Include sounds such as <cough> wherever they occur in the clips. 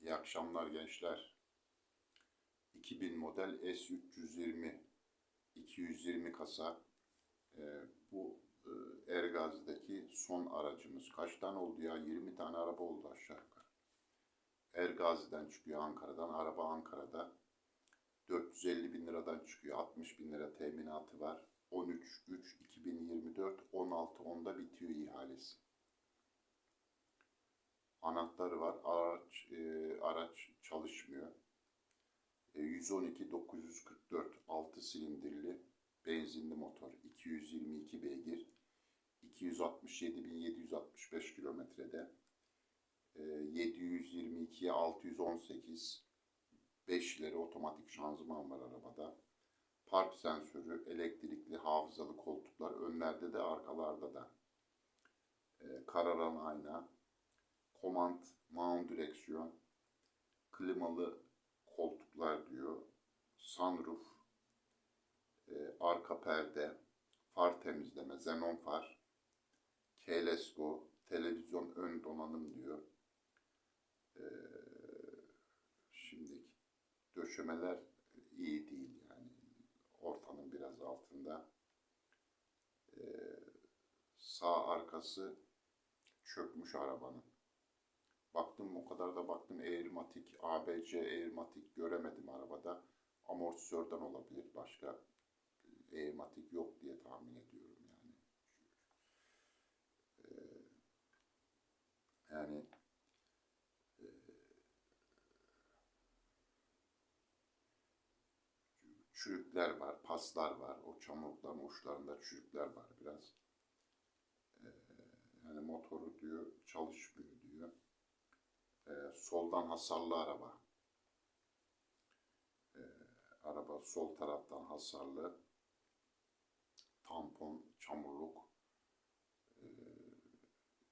İyi akşamlar gençler. 2000 model S320 220 kasa Ee, bu e, Ergazi'deki son aracımız. Kaç tane oldu ya? 20 tane araba oldu aşağı yukarı. Ergazi'den çıkıyor Ankara'dan. Araba Ankara'da. 450 bin liradan çıkıyor. 60 bin lira teminatı var. 13 3 2024 16 10'da bitiyor ihalesi. Anahtarı var. E, çalışmıyor. E, 112 944 6 silindirli benzinli motor 222 beygir 267.765 kilometrede e, 722'ye 618 5 ileri otomatik şanzıman var arabada. Park sensörü, elektrikli hafızalı koltuklar önlerde de arkalarda da. E, kararan ayna, Command mount direksiyon, klimalı koltuklar diyor, sunroof, e, arka perde, far temizleme, xenon far, keyless go, televizyon ön donanım diyor. E, şimdi döşemeler iyi değil yani ortanın biraz altında. E, sağ arkası çökmüş arabanın. Baktım o kadar da baktım Airmatic, ABC Airmatic göremedim arabada. Amortisörden olabilir. Başka Airmatic yok diye tahmin ediyorum yani. Ee, yani e, çürükler var, paslar var. O çamurlukların uçlarında çürükler var biraz. Ee, yani motoru diyor çalışmıyor soldan hasarlı araba. Ee, araba sol taraftan hasarlı. Tampon, çamurluk. Ee,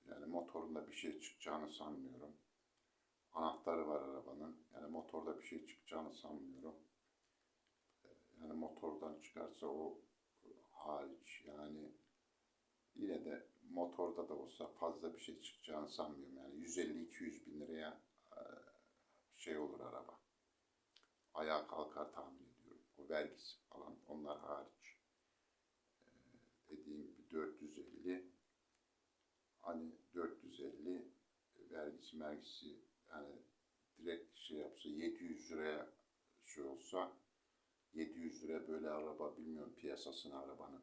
yani motorunda bir şey çıkacağını sanmıyorum. Anahtarı var arabanın. Yani motorda bir şey çıkacağını sanmıyorum. Ee, yani motordan çıkarsa o hariç yani yine de motorda da olsa fazla bir şey çıkacağını sanmıyorum. Yani 150-200 bin liraya şey olur araba. Ayağa kalkar tahmin ediyorum. O vergisi falan onlar hariç. E, dediğim gibi 450 hani 450 vergisi mergisi yani direkt şey yapsa 700 liraya şey olsa 700 lira böyle araba bilmiyorum piyasasını arabanın.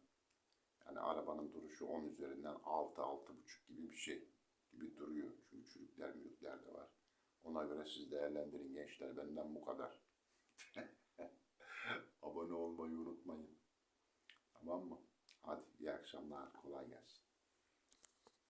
Yani arabanın duruşu 10 üzerinden 6 6,5 gibi bir şey gibi duruyor. Çünkü çürükler mürükler de var. Ona göre siz değerlendirin gençler. Benden bu kadar. <laughs> Abone olmayı unutmayın. Tamam mı? Hadi iyi akşamlar. Kolay gelsin.